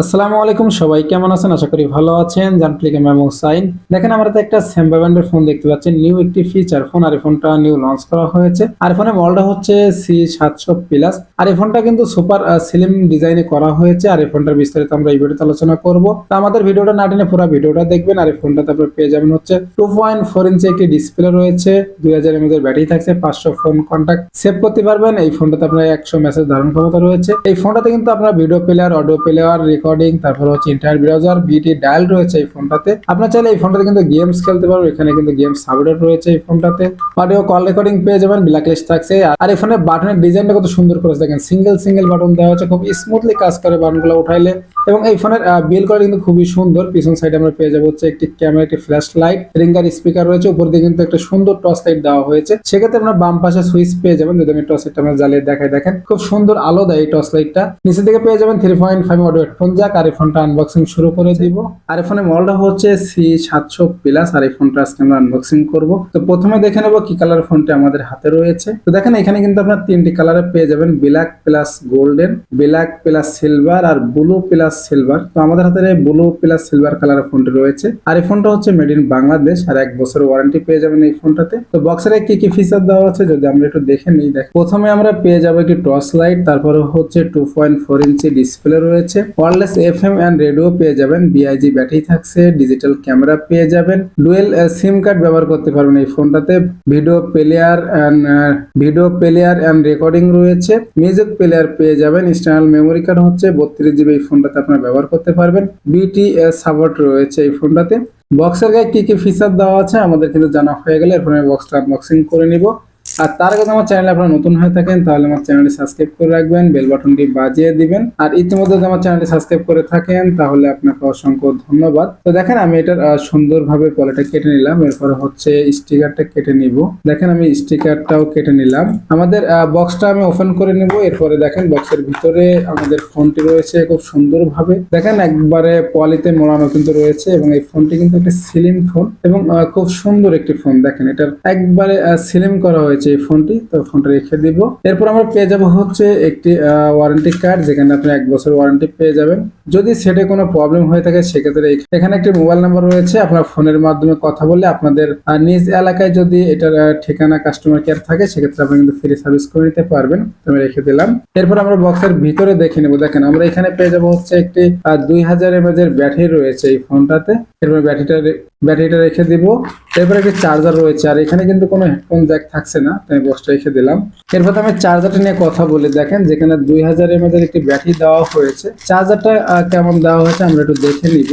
আসসালামু আলাইকুম সবাই, কেমন আছেন? আশা করি ভালো আছেন। জানপ্লিক এবং সাইন দেখেন, আমরা তো একটা স্যাম্বা ব্র্যান্ডের ফোন দেখতে পাচ্ছি। নিউ একটি ফিচার ফোন আর ফোনটা নিউ লঞ্চ করা হয়েছে। আর ফোনের মডেলটা হচ্ছে সি সাতশো প্লাস আর ফোনটা কিন্তু সুপার স্লিম ডিজাইনে করা হয়েছে। আর এই ফোনটার বিস্তারিত আমরা এই ভিডিওতে আলোচনা করব। তো আমাদের ভিডিওটা না টেনে পুরো ভিডিওটা দেখবেন। আর এই ফোনটাতে আপনারা পেয়ে যাবেন হচ্ছে টু পয়েন্ট ফোর ইঞ্চি একটি ডিসপ্লে রয়েছে। দুই হাজার এমএজ এর ব্যাটারি থাকছে, পাঁচশো ফোন কন্ট্যাক্ট সেভ করতে পারবেন। এই ফোনটাতে আপনার একশো মেসেজ ধারণ ক্ষমতা রয়েছে। এই ফোনটাতে কিন্তু আপনার video player audio player recording তারপর হচ্ছে ইন্টারনেট ব্রাউজার বিটি ডায়াল রয়েছে এই ফোনটাতে আপনার চাইলে এই ফোনটাতে কিন্তু গেমস খেলতে পারবেন এখানে কিন্তু গেমস সাপোর্টেড রয়েছে এই ফোনটাতে অডিও কল রেকর্ডিং পেয়ে যাবেন ব্ল্যাক লিস্ট থাকছে। আর- এই ফোনের বাটনের ডিজাইনটা কত সুন্দর করেছে দেখেন সিঙ্গেল সিঙ্গেল বাটন দেওয়া হচ্ছে খুব স্মুথলি কাজ করে বাটনগুলো উঠাইলে। এবং এই ফোনের বিল করা কিন্তু খুবই সুন্দর। পিছন সাইডে আমরা পেয়ে যাব হচ্ছে একটি ক্যামেরা একটি ফ্ল্যাশ লাইট রিঙ্গার স্পিকার রয়েছে, উপর দিয়ে কিন্তু একটা সুন্দর টর্চ লাইট দেওয়া হয়েছে। সেক্ষেত্রে আপনার বাম পাশে সুইচ পেয়ে যাবেন, যদি আমি টর্চ লাইটটা আমরা জ্বালিয়ে দেখাই, দেখেন। খুব সুন্দর আলো দেয় এই টর্চ লাইটটা নিচে থেকে পেয়ে যাবেন three point five audio headphone jack আর ফোনটা আনবক্সিং শুরু করে দিব। আর এই মডেলটা হচ্ছে সি সাতশো প্লাস আর ফোনটা আজকে আমরা আনবক্সিং করব। তো প্রথমে দেখে নেব কি কালার ফোনটা আমাদের হাতে রয়েছে। তো দেখেন, এখানে কিন্তু আপনার তিনটি কালারে পেয়ে যাবেন black plus golden black plus silver আর ব্লু প্লাস সিলভার তো আমাদের হাতে ব্লু প্লাস সিলভার কালারের ফোনটি রয়েছে। আর এই ফোনটা হচ্ছে মেড ইন বাংলাদেশ আর এক বছর ওয়ারেন্টি পেয়ে যাবেন এই ফোনটাতে তো বক্সের কি কি ফিচার দেওয়া আছে, যদি আমরা একটু দেখে নিই দেখ প্রথমে আমরা পেয়ে যাব একটি টর্চ লাইট তারপরে হচ্ছে two point four inch display রয়েছে। Wireless F M and radio পেয়ে যাবেন বিআইজি ব্যাটারি থাকছে ডিজিটাল ক্যামেরা পেয়ে যাবেন। ডুয়েল সিম কার্ড ব্যবহার করতে পারবেন এই ফোনটাতে। Video player and video player and recording রয়েছে। মিউজিক প্লেয়ার পেয়ে যাবেন এক্সটার্নাল মেমোরি কার্ড হচ্ছে, বত্রিশ জিবি এই ফোনটাতে আপনারা ব্যবহার করতে পারবেন। বিটি সাপোর্ট রয়েছে এই ফোনটাতে। বক্সের গায়ে কি কি ফিচার দেওয়া আছে আমাদের কিন্তু জানা হয়ে গেলে এরপরে বক্সটা আনবক্সিং করে নিব। আর তার আগে আমার চ্যানেলে আপনারা নতুন হয়ে থাকেন, তাহলে আমার চ্যানেলটি সাবস্ক্রাইব করে রাখবেন বেল বাটনটি বাজিয়ে দিবেন। আর ইতিমধ্যে আমার চ্যানেলটি সাবস্ক্রাইব করে থাকেন, তাহলে আপনাকে অসংখ্য ধন্যবাদ। তো দেখেন, আমি এটার সুন্দরভাবে পলেটা কেটে নিলাম। এরপরে হচ্ছে স্টিকারটা কেটে নিব। দেখেন, আমি স্টিকারটাও কেটে নিলাম। আমাদের বক্সটা আমি ওপেন করে নেব। এরপরে দেখেন বক্সের ভিতরে আমাদের ফোনটি রয়েছে খুব সুন্দরভাবে। দেখেন, একবারে পলিতে মোড়ানো কিন্তু রয়েছে এবং এই ফোনটি কিন্তু একটা সিলিম ফোন এবং খুব সুন্দর একটি ফোন দেখেন, এটার একবারে সিলিম করা হয়েছে। এই ফোনটি, তো ফোনটা রেখে দিব। এরপর আমরা পেয়ে যাব হচ্ছে একটি ওয়ারেন্টি কার্ড যেখানে আপনি এক বছর ওয়ারেন্টি পেয়ে যাবেন। যদি সেটে কোনো প্রবলেম হয়ে থাকে, সেক্ষেত্রে এখানে একটি মোবাইল নাম্বার রয়েছে। আপনার ফোনের মাধ্যমে কথা বলে আপনাদের নিজ এলাকায় যদি এটার ঠিকানা কাস্টমার কেয়ার থাকে, সেক্ষেত্রে আপনি কিন্তু ফ্রি সার্ভিস করে নিতে পারবেন। আমি রেখে দিলাম। এরপর আমরা বক্সের ভিতরে দেখে নেব। দেখেন, আমরা এখানে পেয়ে যাব হচ্ছে একটি দুই হাজার এর ব্যাটারি রয়েছে এই ফোনটাতে। এরপর ব্যাটারিটা ব্যাটারিটা রেখে দিব। এরপর একটি চার্জার রয়েছে, আর এখানে কিন্তু কোনো হেডফোন জ্যাক থাকছে না। তাই বক্সটা রেখে দিলাম। এরপর আমি চার্জারটা নিয়ে কথা বলি। দেখেন, যেখানে দুই হাজার এমএজ এর একটি ব্যাটারি দেওয়া হয়েছে। চার্জারটা কেমন দেওয়া হয়েছে আমরা একটু দেখে নিব।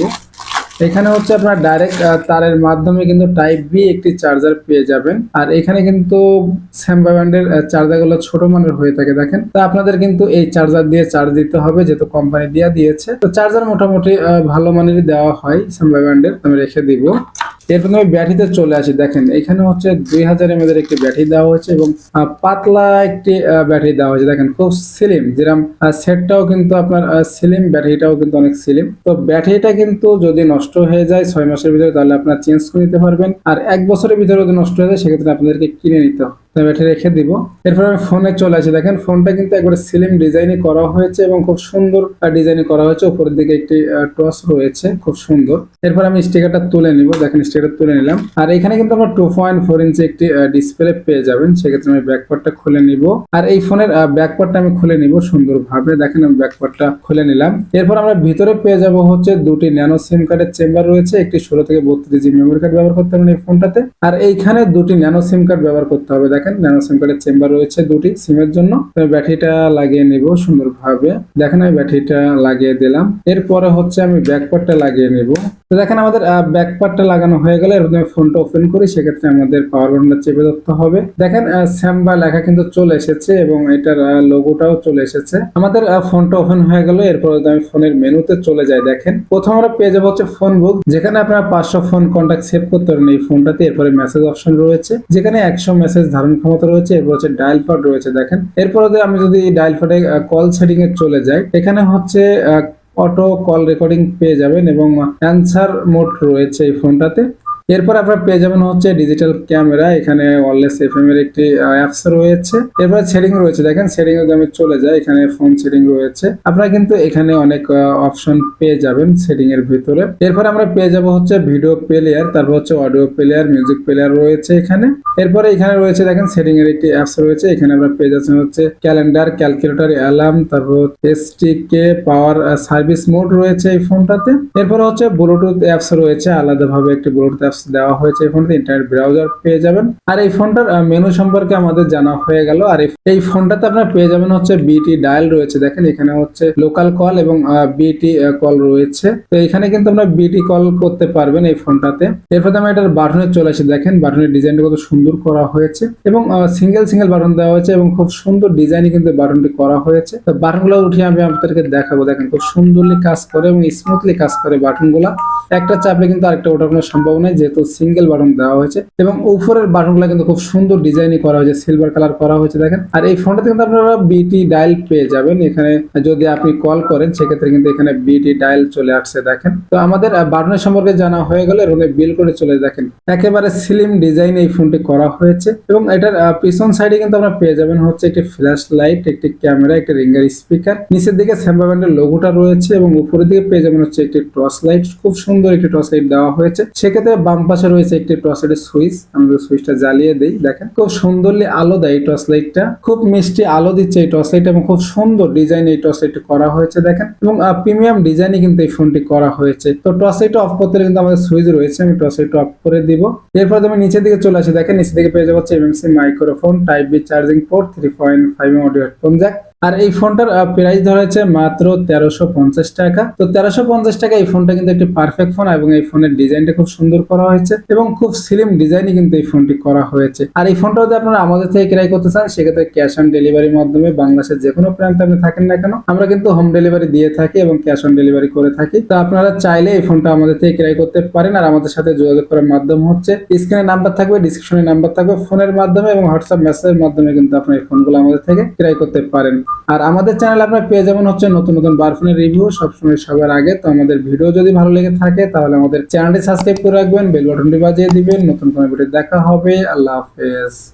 এখানে হচ্ছে আপনার ডাইরেক্ট তারের মাধ্যমে কিন্তু টাইপ বি একটি চার্জার পেয়ে যাবেন। আর এখানে কিন্তু স্যাম্বা ব্র্যান্ডের চার্জারগুলো ছোট মানের হয়ে থাকে, দেখেন। তা আপনাদের কিন্তু এই চার্জার দিয়ে চার্জ দিতে হবে, যেহেতু কোম্পানি দিয়ে দিয়েছে। তো চার্জার মোটামুটি ভালো মানেরই দেওয়া হয় স্যাম্বা ব্র্যান্ডের আমি রেখে দিব। এরপর আমি ব্যাটারিতে চলে আসি। দেখেন, এখানে হচ্ছে দুই হাজার এম একটি ব্যাটারি দেওয়া হয়েছে এবং পাতলা একটি ব্যাটারি দেওয়া হয়েছে। দেখেন, খুব স্লিম যেরকম সেটটাও কিন্তু আপনার সিলিম ব্যাটারিটাও কিন্তু অনেক সিলিম তো ব্যাটারিটা কিন্তু যদি নষ্ট হয়ে যায় ছয় মাসের ভিতরে, তাহলে আপনার চেঞ্জ করে নিতে পারবেন। আর এক বছরের ভিতরে যদি নষ্ট হয়ে যায়, সেক্ষেত্রে আপনাদেরকে কিনে নিতে হবে। তো ব্যাটারি রেখে দিব। এরপর আমি ফোনে চলে আসি। দেখেন ফোনটা কিন্তু একবারে স্লিম ডিজাইনে করা হয়েছে এবং খুব সুন্দর ডিজাইনে করা হয়েছে। উপরের দিকে একটি টস রয়েছে, খুব সুন্দর। এরপর আমি স্টিকারটা তুলে নিব। দেখেন স্টিকারটা তুলে নিলাম। আর এখানে কিন্তু আমরা টু পয়েন্ট ফোর ইঞ্চি একটি ডিসপ্লে পেয়ে যাবেন। সেক্ষেত্রে আমি ব্যাকপার্টটা খুলে নিব। আর এই ফোনের ব্যাকপার্টটা আমি খুলে নিব সুন্দরভাবে। দেখেন, আমি ব্যাকপার্টটা খুলে নিলাম। এরপর আমরা ভিতরে পেয়ে যাব হচ্ছে দুটি ন্যানো সিম কার্ডের চেম্বার রয়েছে। একটি ষোলো থেকে বত্রিশ জিবি মেমোরি কার্ড ব্যবহার করতে পারেন এই ফোনটাতে আর এইখানে দুটি ন্যানো সিম কার্ড ব্যবহার করতে হবে। দেখেন, ন্যানো সিম কার্ডের চেম্বার রয়েছে দুটি সিমের জন্য। ব্যাটারিটা লাগিয়ে নিব সুন্দরভাবে। দেখেন, আমি ব্যাটারিটা লাগিয়ে দিলাম। এরপরে হচ্ছে আমি ব্যাকপার্টটা লাগিয়ে নিব। তো দেখেন, আমাদের ব্যাকপার্টটা লাগানো হয়ে গেলে এরপর আমি ফোনটা ওপেন করি। সেক্ষেত্রে আমাদের পাওয়ার বাটনটা চেপে ধরতে হবে। দেখেন স্যাম্বা লেখা কিন্তু চলে এসেছে এবং এটার লোগোটাও চলে এসেছে। আমাদের ফোনটা ওপেন হয়ে গেল। এরপর আমি ফোনের মেনুতে চলে যাই। দেখেন, প্রথম আমরা পেয়ে যাব হচ্ছে ফোন বুক যেখানে আপনারা পাঁচশো ফোন কন্ট্যাক্ট সেভ করতে পারেন এই ফোনটাতে এরপরে মেসেজ অপশন রয়েছে। যেখানে একশো মেসেজ ধারণ ক্ষমতা রয়েছে, এরপর হচ্ছে ডায়াল ফাট রয়েছে, দেখেন। এরপরে আমি যদি ডায়াল ফাটে কল সেটিং এ চলে যাই, এখানে হচ্ছে অটো কল রেকর্ডিং পেয়ে যাবেন এবং অ্যান্সার মোড রয়েছে এই ফোনটাতে এরপর আপনারা পেয়ে যাবেন হচ্ছে ডিজিটাল ক্যামেরা এখানে ওয়ারলেস এফএম এর একটি অ্যাপস রয়েছে। এরপর সেটিং রয়েছে। দেখেন সেটিং আমি চলে যাই, এখানে ফোন সেটিং রয়েছে। আপনারা কিন্তু এখানে অনেক অপশন পেয়ে যাবেন সেটিং এর ভিতরে। এরপর আমরা পেয়ে যাব হচ্ছে ভিডিও প্লেয়ার তারপর হচ্ছে অডিও প্লেয়ার মিউজিক প্লেয়ার রয়েছে এখানে। এরপরে এখানে রয়েছে, দেখেন সেটিং এর একটি অ্যাপস রয়েছে। এখানে আমরা পেয়ে যাচ্ছেন হচ্ছে ক্যালেন্ডার ক্যালকুলেটর অ্যালার্ম তারপর এসটিকে পাওয়ার সার্ভিস মোড রয়েছে এই ফোনটাতে এরপর হচ্ছে ব্লুটুথ অ্যাপস রয়েছে। আলাদাভাবে একটি ব্লুটুথ অ্যাপস দেওয়া হয়েছে এই ফোনটাতে ইন্টারনেট ব্রাউজার পেয়ে যাবেন। আর এই ফোনটার মেনু সম্পর্কে আমাদের জানা হয়ে গেল। আর এই- ফোনটাতে আপনারা পেয়ে যাবেন হচ্ছে বিটি ডায়াল রয়েছে। দেখেন, এখানে হচ্ছে লোকাল কল এবং বিটি কল রয়েছে। তো এখানে কিন্তু আমরা বিটি কল করতে পারবেন এই ফোনটাতে এরপর আমি এটার বাটনে চলে আসি। দেখেন বাটনের ডিজাইনটা কত সুন্দর করা হয়েছে। এবং সিঙ্গেল সিঙ্গেল বাটন দেওয়া হয়েছে এবং খুব সুন্দর ডিজাইনে কিন্তু বাটনটি করা হয়েছে। তো বাটনগুলো উঠিয়ে আমি আপনাদেরকে দেখাবো। দেখেন, খুব সুন্দরলি কাজ করে এবং স্মুথলি কাজ করে বাটনগুলা একটা চাপে কিন্তু আরেকটা ওঠার কোনো সম্ভাবনা নেই। যেহেতু সিঙ্গেল বাটন দেওয়া হয়েছে এবং উপরের বাটনগুলো কিন্তু খুব সুন্দর ডিজাইনই করা হয়েছে সিলভার কালার করা হয়েছে দেখেন। আর এই ফোনটাতে কিন্তু আপনারা বিটি ডায়াল পেয়ে যাবেন। এখানে যদি আপনি কল করেন, সেক্ষেত্রে কিন্তু এখানে বিটি ডায়াল চলে আসছে দেখেন। তো আমাদের বাটনের সম্পর্কে জানা হয়ে গেলে এবং বিল করে চলে দেখেন। একেবারে স্লিম ডিজাইন এই ফোনটি করা হয়েছে এবং এটার পিছন সাইডে কিন্তু আমরা পেয়ে যাবেন হচ্ছে একটি ফ্ল্যাশ লাইট একটি ক্যামেরা একটি রিঙ্গার স্পিকার নিচের দিকে স্যাম্বা ব্যান্ডের লোগোটা রয়েছে এবং উপরের দিকে পেয়ে যাবেন হচ্ছে একটি টর্চ লাইট খুব সুন্দর একটি টর্চ লাইট দেওয়া হয়েছে। সেক্ষেত্রে বাম পাশে রয়েছে একটি টর্চ লাইটের সুইচ আমরা সুইচটা জ্বালিয়ে দিই, দেখেন। খুব সুন্দরলি আলো দেয় এই টর্চ লাইটটা। খুব মিষ্টি আলো দিচ্ছে এই টর্চ লাইট এবং খুব সুন্দর ডিজাইন এই টর্চ লাইট করা হয়েছে, দেখেন। এবং প্রিমিয়াম ডিজাইনে কিন্তু এই ফোনটি করা হয়েছে। তো টর্চ লাইট অফ করতে কিন্তু আমাদের সুইচ রয়েছে, আমি টর্চ লাইট অফ করে দিব। এরপর আমি নিচের দিকে চলে আসি, দেখেন, নিচের দিকে পেয়ে যাব MMC microphone type B charging port three point five audio headphone jack আর এই ফোনটার প্রাইস ধরা হয়েছে মাত্র তেরোশো পঞ্চাশ টাকা। তো তেরোশো পঞ্চাশ টাকা এই ফোনটা কিন্তু একটি পারফেক্ট ফোন এবং এই ফোনের ডিজাইনটা খুব সুন্দর করা হয়েছে এবং খুব স্লিম ডিজাইনে কিন্তু এই ফোনটি করা হয়েছে। আর এই ফোনটা যদি আপনারা আমাদের থেকে ক্রয় করতে চান, সেক্ষেত্রে ক্যাশ অন ডেলিভারির মাধ্যমে বাংলাদেশের যে কোনো প্রান্তে আপনি থাকেন না কেন, আমরা কিন্তু হোম ডেলিভারি দিয়ে থাকি এবং ক্যাশ অন ডেলিভারি করে থাকি। তো আপনারা চাইলে এই ফোনটা আমাদের থেকে ক্রয় করতে পারেন আর আমাদের সাথে যোগাযোগ করার মাধ্যম হচ্ছে স্ক্রিনে নাম্বার থাকবে ডিসক্রিপশনে নাম্বার থাকবে ফোনের মাধ্যমে এবং হোয়াটসঅ্যাপ মেসেজের মাধ্যমে কিন্তু আপনার এই ফোনগুলো আমাদের থেকে ক্রয় করতে পারেন। আর আমাদের চ্যানেল আপনারা পেয়ে যাবেন হচ্ছে নতুন নতুন বারফোনের রিভিউ সবসময় সবার আগে। তো আমাদের ভিডিও যদি ভালো লেগে থাকে, তাহলে আমাদের চ্যানেলটি সাবস্ক্রাইব করে রাখবেন বেল বাটনটি বাজিয়ে দিবেন। নতুন কোনো ভিডিও দেখা হবে। আল্লাহ হাফেজ।